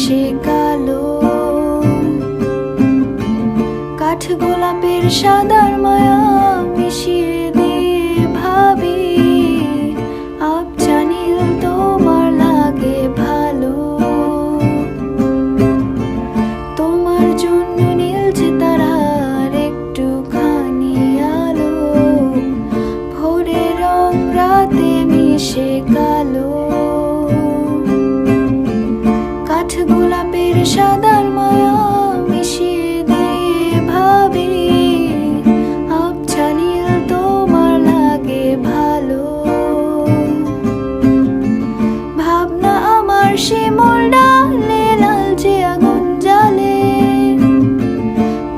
শেখালো কাঠ গোলাপের সাদার মায়া মিশিয়ে দিয়ে ভাবি তোমার লাগে ভালো। তোমার জন্য একটু রং রাতে মিশে মায়া মিশিয়ে নীল তোমার লাগে ভালো। ভাবনা আমার ডালে লালচে আগুন জ্বালে।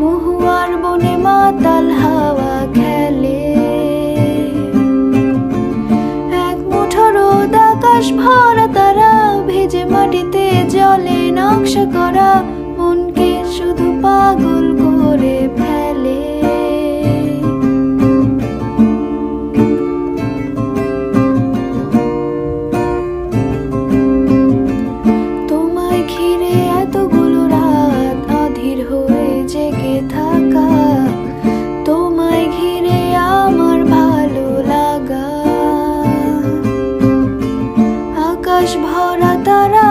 মহুয়ার মাতাল হাওয়া খেলে। এক ভরা তারা করা মনকে শুধু পাগল করে ফেলে। তোমায় ঘিরে এতগুলো রাত অধীর হয়ে জেগে থাকা, তোমায় ঘিরে আমার ভালো লাগা। আকাশ ভরা তারা